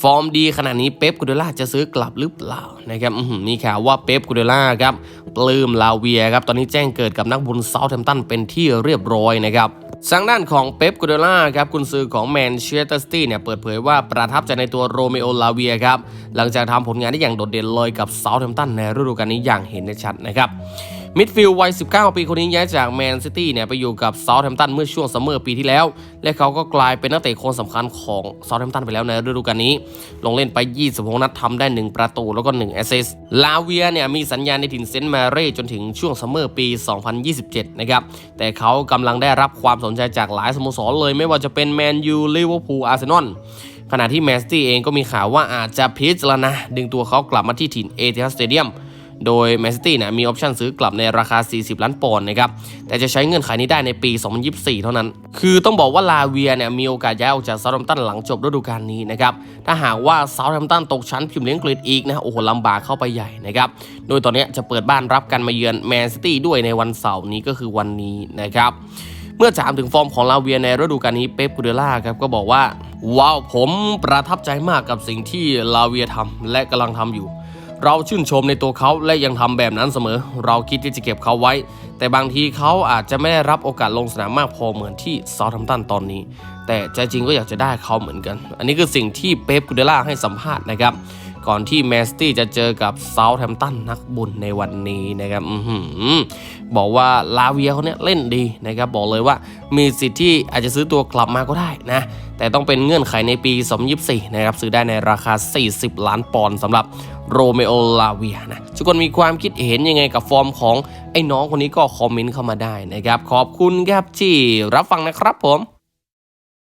ฟอร์มดีขนาดนี้เป๊ปกูเดล่าจะซื้อกลับหรือเปล่านะครับมีข่าวว่าเป๊ปกูเดล่าครับปลื้มลาเวียครับตอนนี้แจ้งเกิดกับนักบุญเซาท์แฮมตันเป็นที่เรียบร้อยนะครับทางด้านของเป๊ปกูเดล่าครับกุนซือของแมนเชสเตอร์ซิตี้เนี่ยเปิดเผยว่าประทับใจในตัวโรเมโอลาเวียครับหลังจากทำผลงานได้อย่างโดดเด่นเลยกับเซาท์แฮมตันในฤดูกาลนี้อย่างเห็นได้ชัดนะครับ มิดฟิลด์วัย 19 ปีคนนี้ย้ายจากแมนซิตี้เนี่ยไปอยู่กับเซาท์แฮมป์ตันเมื่อช่วงซัมเมอร์ปีที่แล้ว และเขาก็กลายเป็นนักเตะคนสำคัญของเซาท์แฮมป์ตันไปแล้วในฤดูกาลนี้ ลงเล่นไป 26 นัดทำได้ 1 ประตูแล้วก็ 1 แอสซิสต์ลาเวียเนี่ยมีสัญญาในถิ่นเซนต์แมรี่จนถึงช่วงซัมเมอร์ปี 2027 นะครับ แต่เขากำลังได้รับความสนใจจากหลายสโมสรเลยไม่ว่าจะเป็นแมนยูลิเวอร์พูลอาร์เซนอลขณะที่แมนซิตี้เองก็มีข่าวว่าอาจจะพิจารณาดึงตัวเขากลับมาที่ถิ่นเอเทียสเตเดียม โดยแมนซิตี้เนี่ยมีออปชั่นซื้อกลับในราคา 40 ล้านปอนด์นะครับแต่จะใช้เงื่อนไขนี้ได้ในปี 2024 เท่านั้น คือต้องบอกว่าลาเวียเนี่ยมีโอกาสย้ายออกจากเซาท์แฮมป์ตันหลังจบฤดูกาลนี้นะครับถ้าหากว่าเซาท์แฮมป์ตันตกชั้นพรีเมียร์ลีกอังกฤษอีกนะโอ้โหลำบากเข้าไปใหญ่นะครับโดยตอนนี้จะเปิดบ้านรับกันมาเยือนแมนซิตี้ด้วยในวันเสาร์นี้ก็คือวันนี้นะครับเมื่อถามถึงฟอร์มของลาเวียในฤดูกาลนี้เป๊ปกูเดล่าครับก็บอกว่าว้าวผมประทับใจมากกับสิ่งที่ลาเวียทำและกำลังทำอยู่ เราชื่นชมในตัวเขาและยังทำแบบนั้นเสมอ เราคิดที่จะเก็บเขาไว้ แต่บางทีเขาอาจจะไม่ได้รับโอกาสลงสนามมากพอเหมือนที่ซาท์แฮมตันตอนนี้ แต่ใจจริงก็อยากจะได้เขาเหมือนกัน อันนี้คือสิ่งที่เป๊ปกูเดล่าให้สัมภาษณ์นะครับ ก่อนที่แมนซิตี้จะเจอกับเซาท์แฮมป์ตันนักบุญในวันนี้นะครับอือหือบอกว่าลาเวียเขาเนี่ยเล่นดีนะครับบอกเลยว่ามีสิทธิ์ที่อาจจะซื้อตัวกลับมาก็ได้นะ แต่ต้องเป็นเงื่อนไขในปี 2024 นะครับ ซื้อได้ในราคา 40 ล้านปอนด์สำหรับโรเมโอลาเวียนะทุกคนมีความคิดเห็นยังไงกับฟอร์มของไอ้น้องคนนี้ก็คอมเมนต์เข้ามาได้นะครับ ขอบคุณครับที่รับฟังนะครับผม